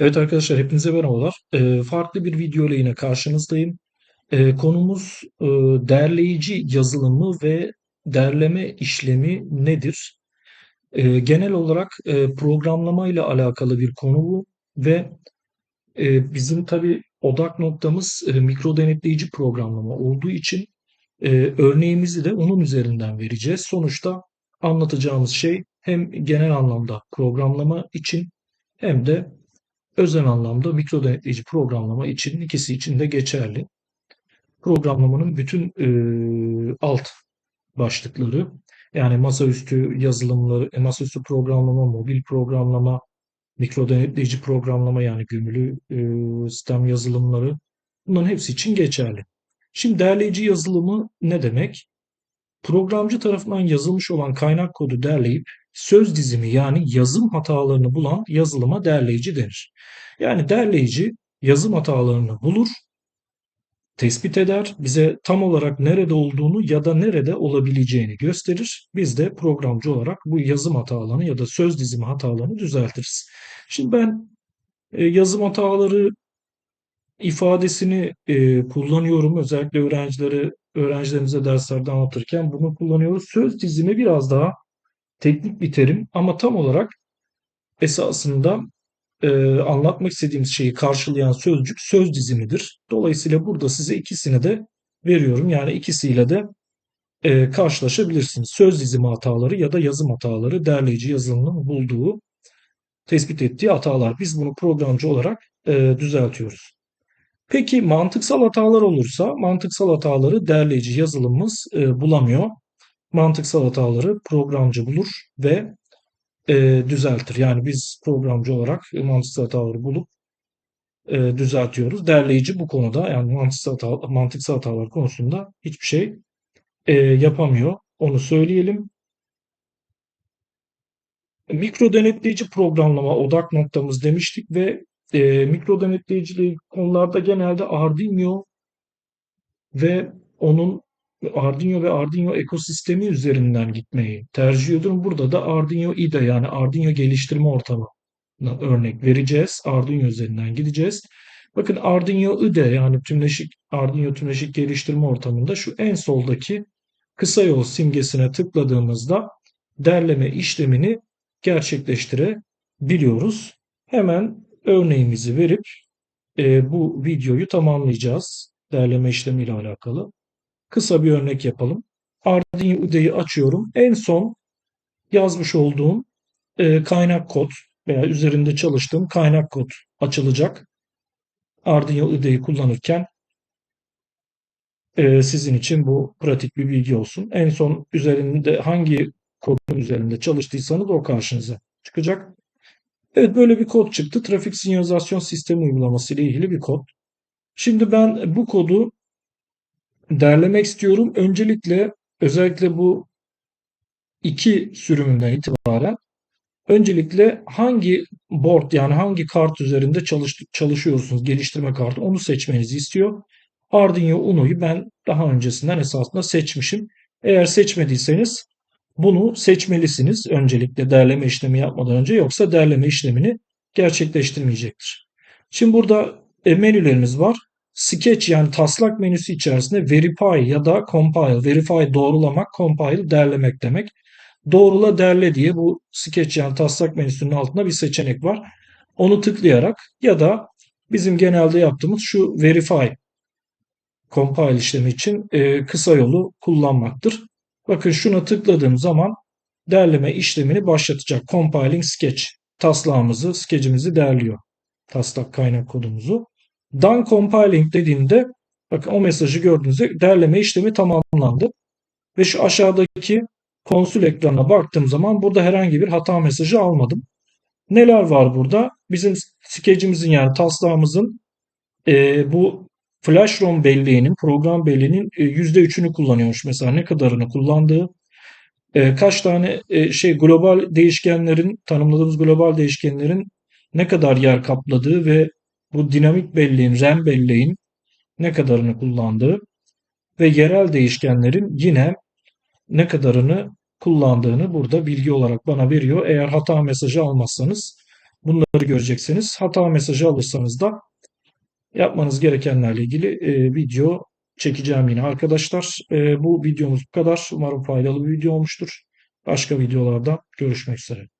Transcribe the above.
Evet arkadaşlar hepinize merhabalar. Ee, farklı bir video ile yine karşınızdayım. Ee, konumuz e, derleyici yazılımı ve derleme işlemi nedir? Ee, genel olarak e, programlama ile alakalı bir konu bu ve e, bizim tabii odak noktamız e, mikro denetleyici programlama olduğu için e, örneğimizi de onun üzerinden vereceğiz. Sonuçta anlatacağımız şey hem genel anlamda programlama için hem de özel anlamda mikro denetleyici programlama için ikisi için de geçerli. Programlamanın bütün e, alt başlıkları yani masaüstü yazılımları, e, masaüstü programlama, mobil programlama, mikro denetleyici programlama yani gömülü e, sistem yazılımları bunların hepsi için geçerli. Şimdi derleyici yazılımı ne demek? Programcı tarafından yazılmış olan kaynak kodu derleyip söz dizimi yani yazım hatalarını bulan yazılıma derleyici denir. Yani derleyici yazım hatalarını bulur, tespit eder, bize tam olarak nerede olduğunu ya da nerede olabileceğini gösterir. Biz de programcı olarak bu yazım hatalarını ya da söz dizimi hatalarını düzeltiriz. Şimdi ben e, yazım hataları ifadesini e, kullanıyorum. Özellikle öğrencileri öğrencilerimize derslerde anlatırken bunu kullanıyoruz. Söz dizimi biraz daha teknik bir terim ama tam olarak esasında e, anlatmak istediğimiz şeyi karşılayan sözcük söz dizimidir. Dolayısıyla burada size ikisini de veriyorum. Yani ikisiyle de e, karşılaşabilirsiniz. Söz dizimi hataları ya da yazım hataları derleyici yazılımın bulduğu, tespit ettiği hatalar. Biz bunu programcı olarak e, düzeltiyoruz. Peki mantıksal hatalar olursa mantıksal hataları derleyici yazılımımız e, bulamıyor. Mantıksal hataları programcı bulur ve e, düzeltir. Yani biz programcı olarak mantıksal hataları bulup e, düzeltiyoruz. Derleyici bu konuda yani mantıksal, hata, mantıksal hatalar konusunda hiçbir şey e, yapamıyor. Onu söyleyelim. Mikro denetleyici programlama odak noktamız demiştik ve e, mikro denetleyicili konularda genelde Arduino ve onun Arduino ve Arduino ekosistemi üzerinden gitmeyi tercih ediyorum. Burada da Arduino IDE yani Arduino geliştirme ortamı örnek vereceğiz. Arduino üzerinden gideceğiz. Bakın Arduino IDE yani tümleşik Arduino tümleşik geliştirme ortamında şu en soldaki kısa yol simgesine tıkladığımızda derleme işlemini gerçekleştirebiliyoruz. Hemen örneğimizi verip e, bu videoyu tamamlayacağız. Derleme işlemiyle alakalı. Kısa bir örnek yapalım. Arduino IDE'yi açıyorum. En son yazmış olduğum e, kaynak kod veya üzerinde çalıştığım kaynak kod açılacak. Arduino IDE'yi kullanırken e, sizin için bu pratik bir bilgi olsun. En son üzerinde hangi kodun üzerinde çalıştıysanız o karşınıza çıkacak. Evet böyle bir kod çıktı. Trafik sinyalizasyon sistemi uygulaması ile ilgili bir kod. Şimdi ben bu kodu derlemek istiyorum. Öncelikle özellikle bu iki sürümünden itibaren öncelikle hangi board yani hangi kart üzerinde çalış, çalışıyorsunuz geliştirme kartı onu seçmenizi istiyor. Arduino Uno'yu ben daha öncesinden esasında seçmişim. Eğer seçmediyseniz bunu seçmelisiniz öncelikle derleme işlemi yapmadan önce yoksa derleme işlemini gerçekleştirmeyecektir. Şimdi burada e, menülerimiz var. Sketch yani taslak menüsü içerisinde verify ya da compile. Verify doğrulamak, compile derlemek demek. Doğrula derle diye bu sketch yani taslak menüsünün altında bir seçenek var. Onu tıklayarak ya da bizim genelde yaptığımız şu verify compile işlemi için e, kısa yolu kullanmaktır. Bakın şuna tıkladığım zaman derleme işlemini başlatacak. Compiling sketch. Taslağımızı, skecimizi derliyor. Taslak kaynak kodumuzu. Done compiling dediğimde bakın o mesajı gördüğünüzde derleme işlemi tamamlandı. Ve şu aşağıdaki konsol ekranına baktığım zaman burada herhangi bir hata mesajı almadım. Neler var burada? Bizim skecimizin yani taslağımızın e, bu Flash ROM belleğinin, program belleğinin %3'ünü kullanıyormuş mesela ne kadarını kullandığı, e, kaç tane e, şey global değişkenlerin, tanımladığımız global değişkenlerin ne kadar yer kapladığı ve bu dinamik belleğin, RAM belleğin ne kadarını kullandığı ve yerel değişkenlerin yine ne kadarını kullandığını burada bilgi olarak bana veriyor. Eğer hata mesajı almazsanız Bunları göreceksiniz. Hata mesajı alırsanız da yapmanız gerekenlerle ilgili e, video çekeceğim yine arkadaşlar. E, bu videomuz bu kadar. Umarım faydalı bir video olmuştur. Başka videolarda görüşmek üzere.